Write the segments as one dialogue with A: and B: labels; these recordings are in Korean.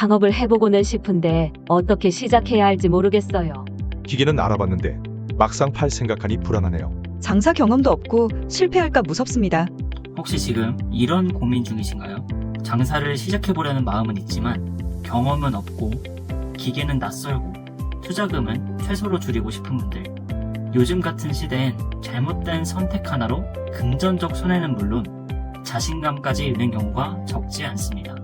A: 창업을 해보고는 싶은데 어떻게 시작해야 할지 모르겠어요.
B: 기계는 알아봤는데 막상 팔 생각하니 불안하네요.
C: 장사 경험도 없고 실패할까 무섭습니다.
D: 혹시 지금 이런 고민 중이신가요? 장사를 시작해보려는 마음은 있지만 경험은 없고 기계는 낯설고 투자금은 최소로 줄이고 싶은 분들. 요즘 같은 시대엔 잘못된 선택 하나로 금전적 손해는 물론 자신감까지 잃는 경우가 적지 않습니다.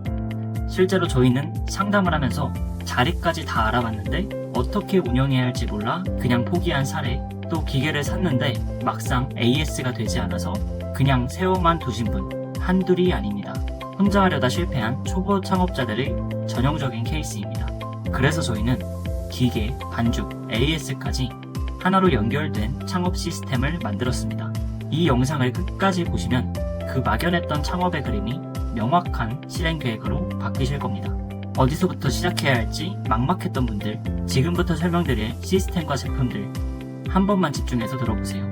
D: 실제로 저희는 상담을 하면서 자리까지 다 알아봤는데 어떻게 운영해야 할지 몰라 그냥 포기한 사례 또 기계를 샀는데 막상 AS가 되지 않아서 그냥 세워만 두신 분 한둘이 아닙니다. 혼자 하려다 실패한 초보 창업자들의 전형적인 케이스입니다. 그래서 저희는 기계, 반죽, AS까지 하나로 연결된 창업 시스템을 만들었습니다. 이 영상을 끝까지 보시면 그 막연했던 창업의 그림이 명확한 실행 계획으로 바뀌실 겁니다. 어디서부터 시작해야 할지 막막했던 분들, 지금부터 설명드릴 시스템과 제품들 한 번만 집중해서 들어보세요.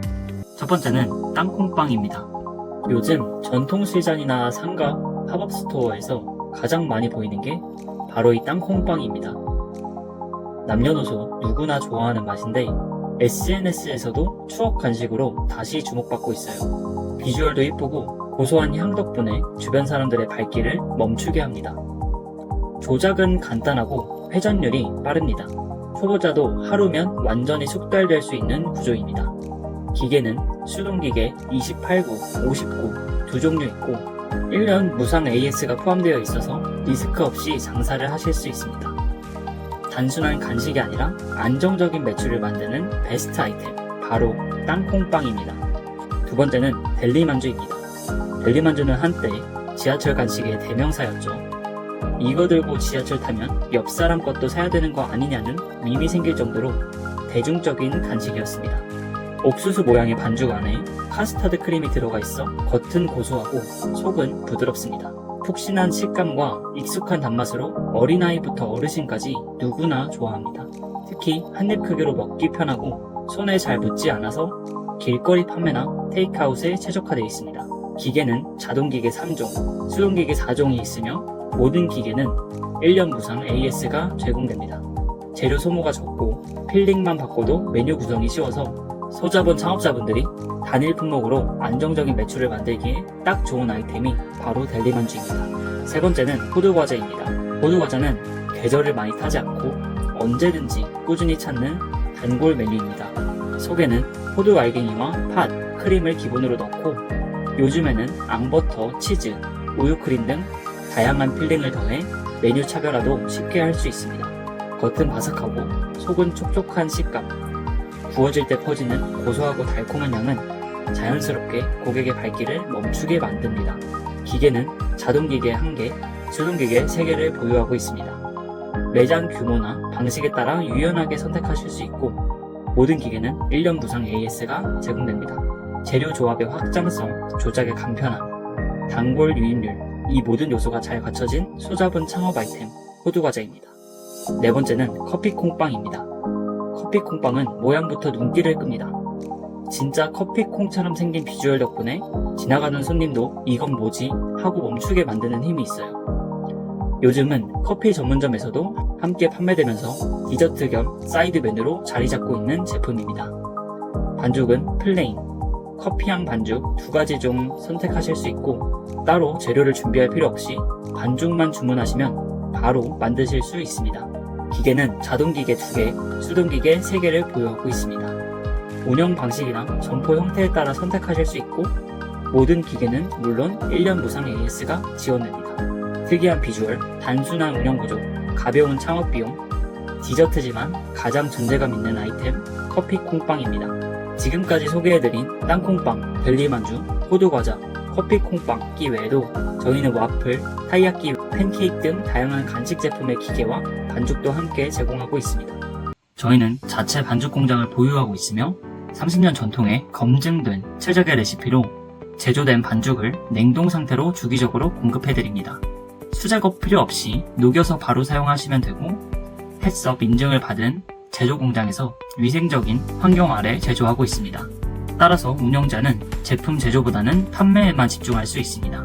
D: 첫 번째는 땅콩빵입니다. 요즘 전통 시장이나 상가, 팝업 스토어에서 가장 많이 보이는 게 바로 이 땅콩빵입니다. 남녀노소 누구나 좋아하는 맛인데 SNS에서도 추억 간식으로 다시 주목받고 있어요. 비주얼도 이쁘고 고소한 향 덕분에 주변 사람들의 발길을 멈추게 합니다. 조작은 간단하고 회전율이 빠릅니다. 초보자도 하루면 완전히 숙달될 수 있는 구조입니다. 기계는 수동기계 28구, 59 두 종류 있고 1년 무상 AS가 포함되어 있어서 리스크 없이 장사를 하실 수 있습니다. 단순한 간식이 아니라 안정적인 매출을 만드는 베스트 아이템 바로 땅콩빵입니다. 두 번째는 델리 만주입니다. 델리만주는 한때 지하철 간식의 대명사였죠. 이거 들고 지하철 타면 옆 사람 것도 사야 되는 거 아니냐는 밈이 생길 정도로 대중적인 간식이었습니다. 옥수수 모양의 반죽 안에 카스타드 크림이 들어가 있어 겉은 고소하고 속은 부드럽습니다. 푹신한 식감과 익숙한 단맛으로 어린아이부터 어르신까지 누구나 좋아합니다. 특히 한 입 크기로 먹기 편하고 손에 잘 붙지 않아서 길거리 판매나 테이크아웃에 최적화되어 있습니다. 기계는 자동기계 3종, 수동기계 4종이 있으며 모든 기계는 1년 무상 AS가 제공됩니다. 재료 소모가 적고 필링만 바꿔도 메뉴 구성이 쉬워서 소자본 창업자분들이 단일 품목으로 안정적인 매출을 만들기에 딱 좋은 아이템이 바로 델리만주입니다. 세 번째는 호두과자입니다. 호두과자는 계절을 많이 타지 않고 언제든지 꾸준히 찾는 단골 메뉴입니다. 속에는 호두 알갱이와 팥, 크림을 기본으로 넣고 요즘에는 앙버터, 치즈, 우유크림 등 다양한 필링을 더해 메뉴 차별화도 쉽게 할 수 있습니다. 겉은 바삭하고 속은 촉촉한 식감, 구워질 때 퍼지는 고소하고 달콤한 향은 자연스럽게 고객의 발길을 멈추게 만듭니다. 기계는 자동기계 1개, 수동기계 3개를 보유하고 있습니다. 매장 규모나 방식에 따라 유연하게 선택하실 수 있고 모든 기계는 1년 무상 AS가 제공됩니다. 재료 조합의 확장성, 조작의 간편함, 단골 유입률 이 모든 요소가 잘 갖춰진 소자본 창업 아이템 호두과자입니다. 네 번째는 커피콩빵입니다. 커피콩빵은 모양부터 눈길을 끕니다. 진짜 커피콩처럼 생긴 비주얼 덕분에 지나가는 손님도 이건 뭐지? 하고 멈추게 만드는 힘이 있어요. 요즘은 커피 전문점에서도 함께 판매되면서 디저트 겸 사이드 메뉴로 자리 잡고 있는 제품입니다. 반죽은 플레인, 커피향 반죽 두 가지 중 선택하실 수 있고 따로 재료를 준비할 필요 없이 반죽만 주문하시면 바로 만드실 수 있습니다. 기계는 자동기계 2개, 수동기계 3개를 보유하고 있습니다. 운영 방식이나 점포 형태에 따라 선택하실 수 있고 모든 기계는 물론 1년 무상 AS가 지원됩니다. 특이한 비주얼, 단순한 운영 구조, 가벼운 창업 비용, 디저트지만 가장 존재감 있는 아이템 커피 콩빵입니다. 지금까지 소개해드린 땅콩빵, 벨리만주, 호두과자, 커피 콩빵 끼 외에도 저희는 와플, 타이야끼, 팬케이크 등 다양한 간식 제품의 기계와 반죽도 함께 제공하고 있습니다. 저희는 자체 반죽 공장을 보유하고 있으며 30년 전통의 검증된 최적의 레시피로 제조된 반죽을 냉동 상태로 주기적으로 공급해드립니다. 수작업 필요 없이 녹여서 바로 사용하시면 되고 햇섭 인증을 받은 제조 공장에서 위생적인 환경 아래 제조하고 있습니다. 따라서 운영자는 제품 제조보다는 판매에만 집중할 수 있습니다.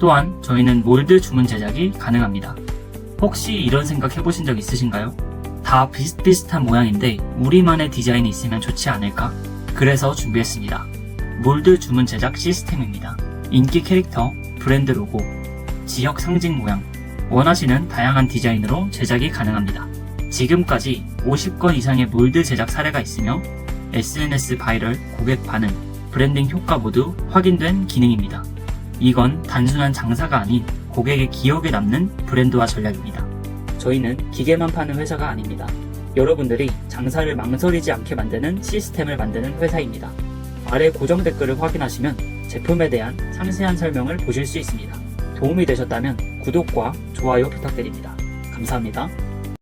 D: 또한 저희는 몰드 주문 제작이 가능합니다. 혹시 이런 생각 해보신 적 있으신가요? 다 비슷비슷한 모양인데 우리만의 디자인이 있으면 좋지 않을까? 그래서 준비했습니다. 몰드 주문 제작 시스템입니다. 인기 캐릭터, 브랜드 로고, 지역 상징 모양, 원하시는 다양한 디자인으로 제작이 가능합니다. 지금까지 50건 이상의 몰드 제작 사례가 있으며 SNS 바이럴, 고객 반응, 브랜딩 효과 모두 확인된 기능입니다. 이건 단순한 장사가 아닌 고객의 기억에 남는 브랜드와 전략입니다. 저희는 기계만 파는 회사가 아닙니다. 여러분들이 장사를 망설이지 않게 만드는 시스템을 만드는 회사입니다. 아래 고정 댓글을 확인하시면 제품에 대한 상세한 설명을 보실 수 있습니다. 도움이 되셨다면 구독과 좋아요 부탁드립니다. 감사합니다.